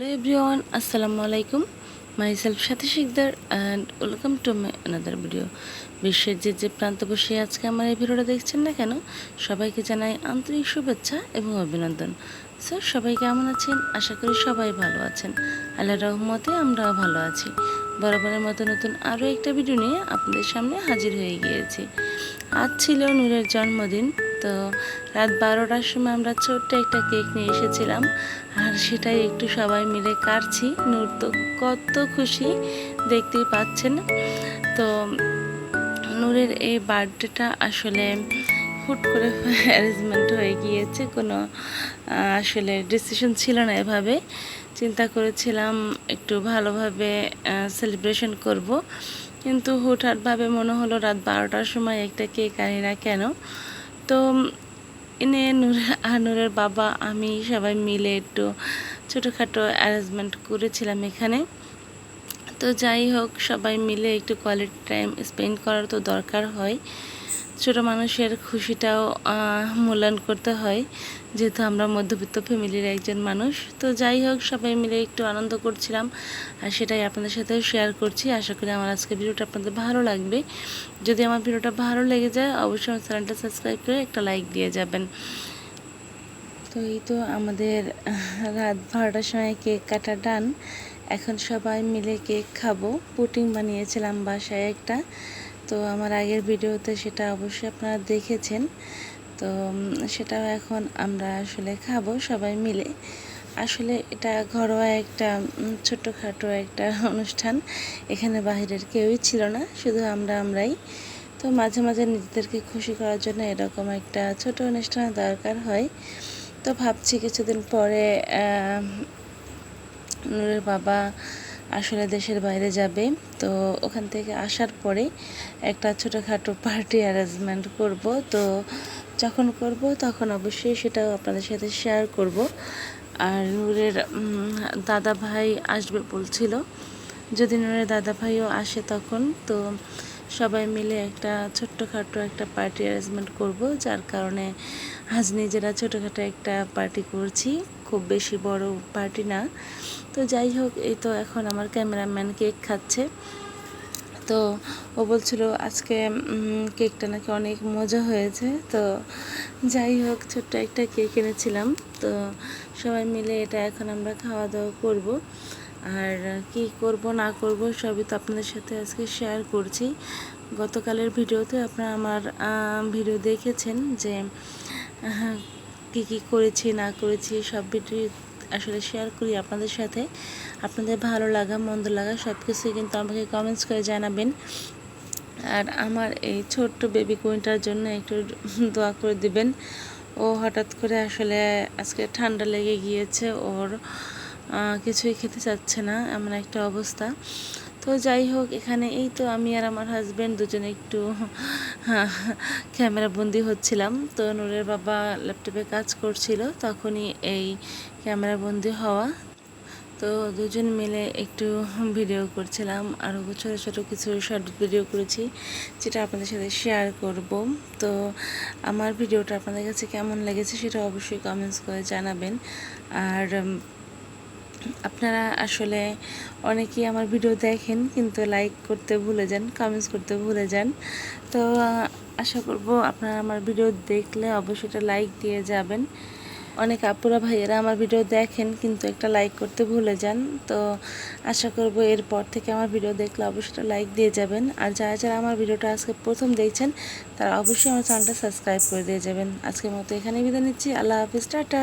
Hello everyone, আসসালামু আলাইকুম। Myself Sathi Sikdar and welcome to my another video বিশ্বের যে যে প্রান্ত বসে আজকে আমার এই ভিডিওটা দেখছেন না কেন, সবাইকে জানাই আন্তরিক শুভেচ্ছা এবং অভিনন্দন। স্যার সবাই কেমন আছেন? আশা করি সবাই ভালো আছেন। আল্লাহ রহমতে আমরাও ভালো আছি। বরাবরের মতো নতুন আরও একটা ভিডিও নিয়ে আপনাদের সামনে হাজির হয়ে গিয়েছি। আজ ছিল নূরের জন্মদিন। তো রাত বারোটার সময় আমরা ছোট্ট একটা কেক নিয়ে এসেছিলাম। আর সেটাই একটু সবাই মিলে কাটছি। নূর তো কত খুশি, দেখতেই পাচ্ছেন। তো নূরের এই বার্থডেটা আসলে হুট করে অ্যারেঞ্জমেন্ট হয়ে গিয়েছে। কোনো আসলে ডিসিশন ছিল না এভাবে। চিন্তা করেছিলাম একটু ভালোভাবে সেলিব্রেশন করব। কিন্তু হুটহাটভাবে মনে হলো রাত বারোটার সময় একটা কেক আনি না কেন। তো এনে নূর, আর নূরের বাবা, আমি সবাই মিলে একটু ছোটোখাটো অ্যারেঞ্জমেন্ট করেছিলাম এখানে। তো যাই হোক, সবাই মিলে একটু কোয়ালিটি টাইম স্পেন্ড করার তো দরকার হয়। ছোট মানুষের খুশিটাও মূল্যায়ন করতে হয়। যেহেতু আমরা মধ্যবিত্ত ফ্যামিলির একজন মানুষ, তো যাই হোক, সবাই মিলে একটু আনন্দ করছিলাম। আর সেটাই আপনাদের সাথেও শেয়ার করছি। আশা করি আমার আজকে ভিডিওটা আপনাদের ভালো লাগবে। যদি আমার ভিডিওটা ভালো লেগে যায়, অবশ্যই আমার চ্যানেলটা সাবস্ক্রাইব করে একটা লাইক দিয়ে যাবেন। তো এই তো আমাদের, রাত বারোটার সময় কেক কাটা ডান এখন সবাই মিলে কেক খাব। পুটিং বানিয়েছিলাম বাসায় একটা। তো আমার আগের ভিডিওতে সেটা অবশ্যই আপনারা দেখেছেন। তো সেটাও এখন আমরা আসলে খাব সবাই মিলে। আসলে এটা ঘরোয়া একটা উম, ছোট্টখাটো একটা অনুষ্ঠান। এখানে বাইরের কেউই ছিল না শুধু আমরা আমরাই। তো মাঝে মাঝে নিজেদেরকে খুশি করার জন্য এরকম একটা ছোট অনুষ্ঠানের দরকার হয়। তো ভাবছি কিছুদিন পরে নূরের বাবা আসলে দেশের বাইরে যাবে। তো ওখান থেকে আসার পরে একটা ছোটোখাটো পার্টি অ্যারেঞ্জমেন্ট করব। তো যখন করব, তখন অবশ্যই সেটাও আপনাদের সাথে শেয়ার করব। আর নূরের দাদা ভাই আসবে বলছিল। যদি নূরের দাদা ভাইও আসে তখন, তো সবাই মিলে একটা ছোট্টখাটো একটা পার্টি অ্যারেঞ্জমেন্ট করব, যার কারণে আজ নিজেরা ছোটোখাটো একটা পার্টি করছি। খুব বেশি বড় পার্টি না। তো যাই হোক এই তো এখন আমার ক্যামেরাম্যান কেক খাচ্ছে। তো ও বলছিল আজকে কেকটা নাকি অনেক মজা হয়েছে। তো যাই হোক ছোট্ট একটা কেক এনেছিলাম। তো সবাই মিলে এটা এখন আমরা খাওয়া দাওয়া করব। আর কি করব না করব সবই তো আপনাদের সাথে আজকে শেয়ার করছি। গতকালের ভিডিওতে আপনারা আমার ভিডিও দেখেছেন যে আহ, কী কী করেছি, না করেছি, সব ভিডিও আসলে শেয়ার করি আপনাদের সাথে। আপনাদের ভালো লাগা, মন্দ লাগা সব কিছুই কিন্তু আমাকে কমেন্টস করে জানাবেন। আর আমার এই ছোট্ট বেবি কুইনটার জন্য একটু দোয়া করে দিবেন। ও হঠাৎ করে আসলে আজকে ঠান্ডা লেগে গিয়েছে, ওর কিছুই খেতে চাচ্ছে না, এমন একটা অবস্থা। তো যাই হোক, এখানে এই তো আমি আর আমার হাজব্যান্ড দুজনে একটু ক্যামেরা বন্দি হচ্ছিলাম। তো নূরের বাবা ল্যাপটপে কাজ করছিল, তখনই এই ক্যামেরা বন্দি হওয়া। তো দুজন মিলে একটু ভিডিও করছিলাম, আর ছোটো ছোটো কিছু শর্ট ভিডিও করেছি, যেটা আপনাদের সাথে শেয়ার করব। তো আমার ভিডিওটা আপনাদের কাছে কেমন লেগেছে সেটা অবশ্যই কমেন্টস করে জানাবেন। আর আপনারা আসলে অনেকেই আমার ভিডিও দেখেন, কিন্তু লাইক করতে ভুলে যান কমেন্টস করতে ভুলে যান। তো আশা করব আপনারা আমার ভিডিও দেখলে অবশ্যই এটা লাইক দিয়ে যাবেন। অনেক আপুরা ভাইয়েরা আমার ভিডিও দেখেন, কিন্তু একটা লাইক করতে ভুলে যান। তো, আশা করব এরপর থেকে আমার ভিডিও দেখলে অবশ্যই একটা লাইক দিয়ে যাবেন। আর যারা যারা আমার ভিডিওটা আজকে প্রথম দেখছেন, তারা অবশ্যই আমার চ্যানেলটা সাবস্ক্রাইব করে দিয়ে যাবেন। আজকের মতো এখানেই বিদায় নিচ্ছি। আল্লাহ হাফিজ, টাটা।